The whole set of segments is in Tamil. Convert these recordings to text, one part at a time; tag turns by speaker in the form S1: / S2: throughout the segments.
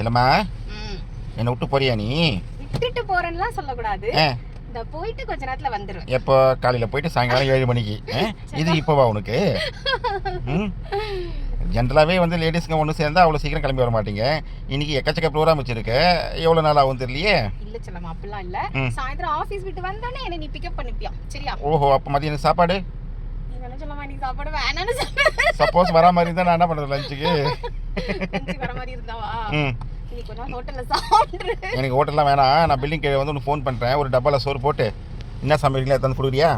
S1: செல்லம்மா. என்னை விட்டு போறியா நீ?
S2: விட்டுட்டு போறேன்னுலாம் சொல்லக்கூடாது. இந்த போயிட்டு கொஞ்ச நேரத்துல வந்துருவேன்
S1: எப்போ? காலையில் போயிட்டு சாயங்காலம் ஏழு மணிக்கு? இது இப்போவா உனக்கு? ஜென்ரலாகவே வந்து லேடிஸ்ங்க ஒன்று சேர்ந்தா அவ்வளோ சீக்கிரம் கிளம்பி வர மாட்டீங்க. இன்னைக்கு எக்கச்சக்க ப்ரோக்ராம் வச்சிருக்க. எவ்வளோ நாள் ஆகும் தெரியலையே?
S2: இல்ல செல்லம்மா அப்படிலாம் இல்ல. சாயந்தரம் ஆபீஸ் விட்டு வந்தோடனே என்ன நீ பிக்கப் பண்ணிப்பியா. சரியா?
S1: ஓஹோ அப்போ மதியம் சாப்பாடு? சப்போஸ் வரா மாதிரி இருந்தால் நான் என்ன பண்ணுறது லஞ்சுக்கு எனக்கு ஹோட்டல்லாம் வேணாம். நான் பில்டிங் கீழே வந்து ஃபோன் பண்ணுறேன் ஒரு டப்பாவில் சோறு போட்டு என்ன சமைக்கிறீங்களா வந்து கொடுக்குறியா?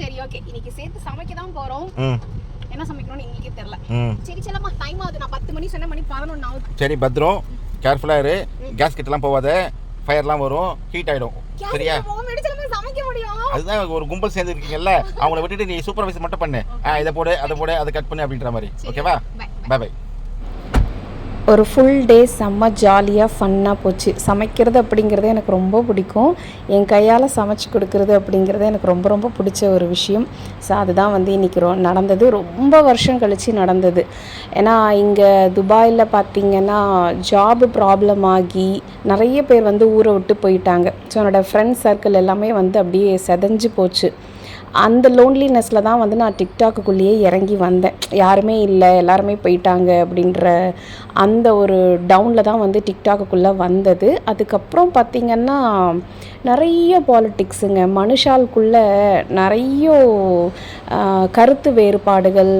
S2: சரி ஓகே இன்னைக்கு சேர்த்து சமைக்க தான் போறோம்.
S1: ம்.
S2: என்ன சமைக்கணும்னு எங்களுக்கே தெரியல.
S1: ம்.
S2: சரி செல்லம்மா டைம் ஆகுது. நான் பத்து மணி சொன்ன மணி பதினொன்று ஆகுது.
S1: சரி பத்திரம். கேர்ஃபுல்லாக இரு. கேஸ் கிட்டலாம் போகாத. ஃபயர்லாம் வரும். ஹீட் ஆகிடும் சரியா
S2: போக செல்லம்மா சமைக்க முடியும்
S1: அதுதான் ஒரு கும்பல் சேர்ந்து இருக்கீங்கல்ல அவங்கள விட்டுட்டு நீ சூப்பர்வைசர் மட்டும் பண்ணு. இதை போடு அதை போடு அதை கட் பண்ணு அப்படின்ற மாதிரி. ஓகேவா
S2: பை
S1: பை பை
S3: ஒரு ஃபுல் டே செம்ம ஜாலியாக ஃபன்னாக போச்சு. சமைக்கிறது அப்படிங்கிறது எனக்கு ரொம்ப பிடிக்கும். என் கையால் சமைச்சு கொடுக்கறது அப்படிங்கிறது எனக்கு ரொம்ப ரொம்ப பிடிச்ச ஒரு விஷயம். ஸோ அதுதான் வந்து இன்றைக்கி ரொ நடந்தது. ரொம்ப வருஷம் கழித்து நடந்தது. ஏன்னா இங்கே துபாயில் பார்த்திங்கன்னா ஜாபு ப்ராப்ளம் ஆகி நிறைய பேர் வந்து ஊரை விட்டு போயிட்டாங்க. ஸோ என்னோடய ஃப்ரெண்ட்ஸ் சர்க்கிள் எல்லாமே வந்து அப்படியே செதஞ்சு போச்சு. அந்த லோன்லினஸில் தான் வந்து நான் டிக்டாக்குள்ளேயே இறங்கி வந்தேன். யாருமே இல்லை எல்லாருமே போயிட்டாங்க அப்படின்ற அந்த ஒரு டவுனில் தான் வந்து டிக்டாக்குள்ளே வந்தது. அதுக்கப்புறம் பார்த்திங்கன்னா நிறைய பாலிட்டிக்ஸுங்க மனுஷாளுக்குள்ளே நிறைய கருத்து வேறுபாடுகள்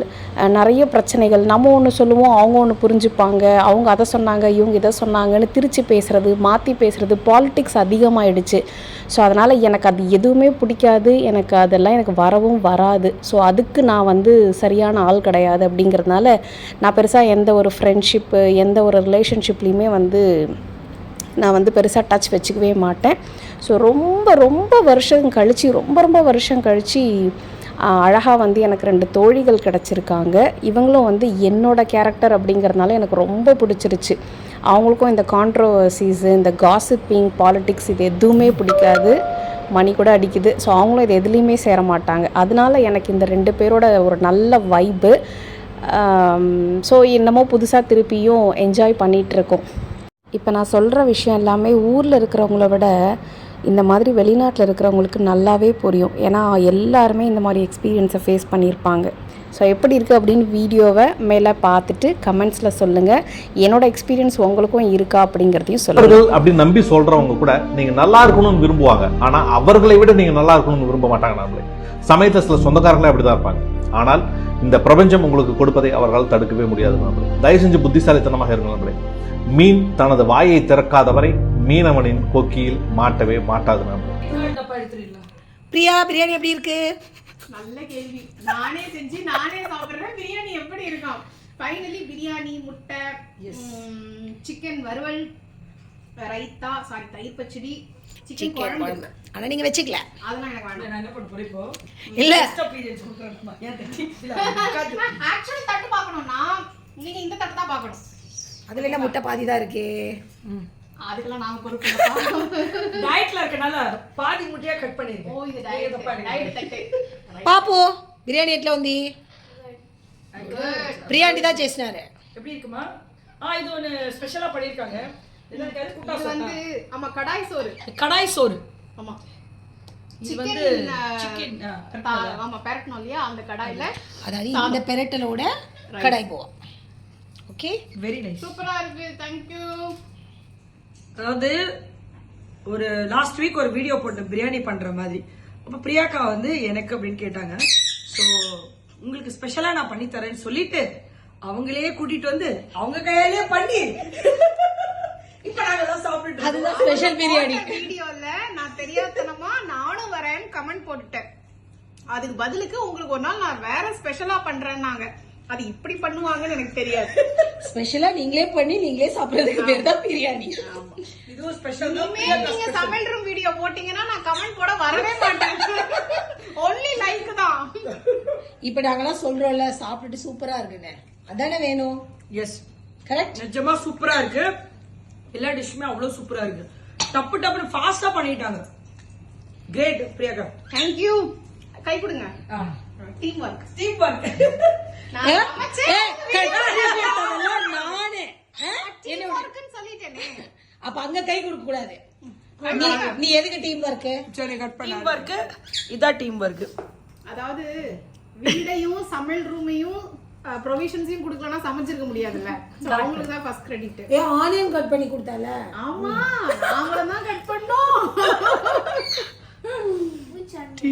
S3: நிறைய பிரச்சனைகள். நம்ம ஒன்று சொல்லுவோம் அவங்க ஒன்று புரிஞ்சுப்பாங்க. அவங்க அதை சொன்னாங்க இவங்க இதை சொன்னாங்கன்னு திருச்சி பேசுகிறது மாற்றி பேசுகிறது பாலிட்டிக்ஸ் அதிகமாகிடுச்சு ஸோ அதனால் எனக்கு அது எதுவுமே பிடிக்காது. எனக்கு அதெல்லாம் எனக்கு எனக்கு வரவும் வராது. ஸோ அதுக்கு நான் வந்து சரியான ஆள் கிடையாது அப்படிங்கிறதுனால நான் பெருசாக எந்த ஒரு ஃப்ரெண்ட்ஷிப்பு எந்த ஒரு ரிலேஷன்ஷிப்லேயுமே வந்து நான் வந்து பெருசாக டச் வச்சுக்கவே மாட்டேன். ஸோ ரொம்ப ரொம்ப வருஷம் கழித்து ரொம்ப ரொம்ப வருஷம் கழித்து அழகாக வந்து எனக்கு ரெண்டு தோழிகள் கிடச்சிருக்காங்க. இவங்களும் வந்து என்னோடய கேரக்டர் அப்படிங்கிறதுனால எனக்கு ரொம்ப பிடிச்சிருச்சு. அவங்களுக்கும் இந்த கான்ட்ரோவர்சிஸு இந்த காசிப்பிங் பாலிட்டிக்ஸ் இது எதுவுமே பிடிக்காது. மணி கூட அடிக்குது. ஸோ அவங்களும் இது எதுலேயுமே சேர மாட்டாங்க. அதனால எனக்கு இந்த ரெண்டு பேரோட ஒரு நல்ல வைப்பு ஸோ என்னமோ புதுசாக திருப்பியும் என்ஜாய் பண்ணிகிட்ருக்கோம் இப்போ நான் சொல்கிற விஷயம் எல்லாமே ஊரில் இருக்கிறவங்கள விட இந்த மாதிரி வெளிநாட்டில் இருக்கிறவங்களுக்கு நல்லாவே புரியும். ஏன்னா எல்லாருமே இந்த மாதிரி எக்ஸ்பீரியன்ஸை ஃபேஸ் பண்ணியிருப்பாங்க. ஸோ எப்படி இருக்குது அப்படின்னு வீடியோவை மேலே பார்த்துட்டு கமெண்ட்ஸில் சொல்லுங்கள் என்னோட எக்ஸ்பீரியன்ஸ் உங்களுக்கும் இருக்கா அப்படிங்கிறதையும் சொல்லுங்கள்
S4: அப்படி நம்பி சொல்றவங்க கூட நீங்க நல்லா இருக்கணும்னு விரும்புவாங்க. ஆனா அவர்களை விட நீங்க நல்லா இருக்கணும்னு விரும்ப மாட்டாங்க நம்மளே. சமயத்துல சில சொந்தக்காரங்களே அப்படிதான் இருப்பாங்க. ஆனால் இந்த பிரபஞ்சம் உங்களுக்கு கொடுப்பதை அவர்களால் தடுக்கவே முடியாது நம்மளே. தயவு செஞ்சு புத்திசாலித்தனமாக இருங்க நம்மளே. மீன் தனது வாயை திறக்காதவரை மீனவனின் கொக்கியில் மாட்டவே மாட்டாது நம்மளே.
S5: பிரியா பிரியாணி எப்படி இருக்கு?
S2: நல்ல கேள்வி. நானே செஞ்சு நானே சாப்பிடுறேன். பிரியாணி எப்படி இருக்கும்? ஃபைனலி பிரியாணி முட்டை சிக்கன் வறுவல் ரைத்தா சாரி தயிர் பச்சடி சிக்கன் குழம்பு.
S5: ஆனா நீங்க வச்சுக்கல.
S2: அதெல்லாம் எனக்கு வேண்டாம்.
S5: இல்ல.
S2: ஆக்சுவலி தட்டு? பார்க்கணும்னா நீங்க இந்த தட்டு தான் பார்க்கணும்.
S5: அதுல என்ன முட்டை பாதி தான் இருக்கு?
S2: அதுக்கெல்லாம் நாங்க பொறுப்பு.
S6: டயட்ல இருக்கனால பாதி முட்டையா கட் பண்ணிருக்கேன்.
S2: ஓ இது டயட் டயட் தட்டு.
S5: பாப்பு బిర్యానీ ఎట్లా ఉంది பிரியாணி தான் చేసినారు
S6: எப்படி இருக்குமா ஆ இது ஒன்று ஸ்பெஷலா பண்ணிருக்காங்க என்ன இருக்காது குட்டா
S2: இது
S6: சோறு
S2: வந்து ஆமா கடாய் சோறு
S6: கடாய் சோறு
S2: ஆமா
S6: இது
S2: சிக்கன்
S6: வந்து சிக்கன்
S2: ஆமா பெரட்டணும் இல்லையா அந்த கடாயில
S5: அதாவது இந்த பெரட்டலோட கடாய் போவோம் ஓகே
S6: வெரி நைஸ்
S2: சூப்பரா இருக்கு தேங்க்யூ
S6: அதாவது ஒரு லாஸ்ட் வீக் ஒரு வீடியோ போட்டேன் பிரியாணி பண்ற மாதிரி அப்ப பிரியாக்கா வந்து எனக்கு அப்படின்னு கேட்டாங்க. ஸோ உங்களுக்கு ஸ்பெஷலா நான் பண்ணி தரேன்னு சொல்லிட்டு அவங்களே கூட்டிட்டு வந்து அவங்க கையாலேயே பண்ணி. இப்ப நாங்க எல்லாம் சாப்பிட்டுட்டு
S5: அதுதான் ஸ்பெஷல் பிரியாணி.
S2: வீடியோல நான் தெரியாதனமா நானும் வரேன்னு கமெண்ட் போட்டுட்டேன். அதுக்கு பதிலுக்கு உங்களுக்கு ஒரு நாள் நான் வேற ஸ்பெஷலா பண்றேன்னாங்க. அது இப்படி பண்ணுவாங்கன்னு எனக்கு தெரியாது.
S5: ஸ்பெஷலா நீங்களே பண்ணி நீங்களே சாப்பிடுறதுக்கு பேர் தான் பிரியாணி.
S6: இதுவும் ஸ்பெஷல்
S2: நீங்க சமையல் ரூம் வீடியோ போட்டீங்கன்னா நான் கமெண்ட் போட வரவே மாட்டேன். ஒன்லி லைக் தான்.
S5: இப்ப நாங்கெல்லாம் சொல்றோம்ல சாப்பிட்டுட்டு சூப்பரா இருக்குன்னு. அதானே வேணும்?
S6: எஸ்
S5: கரெக்ட்
S6: நிஜமா சூப்பரா இருக்கு. எல்லா டிஷ்ஷுமே அவ்வளவு சூப்பரா இருக்கு. டப்பு டப்புன்னு ஃபாஸ்டா பண்ணிட்டாங்க. கிரேட் பிரியாக்கா.
S2: தேங்க்யூ கை கொடுங்க. டீம் ஒர்க்
S6: டீம் ஒர்க்
S2: நான். சொல்லிட்டேனே.
S5: அப்ப அங்க கை கொடுக்க கூடாது. நீ- எதுக்கு டீம் ஒர்க்கு
S6: சரி கட் பண்ண டீம் இதான் டீம் ஒர்க்கு
S2: அதாவது வீடையும் சமையல் ரூமையும் ப்ரொவிஷன்ஸையும் கொடுக்கலன்னா சமைச்சிருக்க முடியாதுல்ல. அவங்களுக்கு தான் ஃபர்ஸ்ட் கிரெடிட்
S5: ஏ ஆனியன் கட் பண்ணி கொடுத்தால?
S2: ஆமா நாங்களும் தான் கட் பண்ணோம்.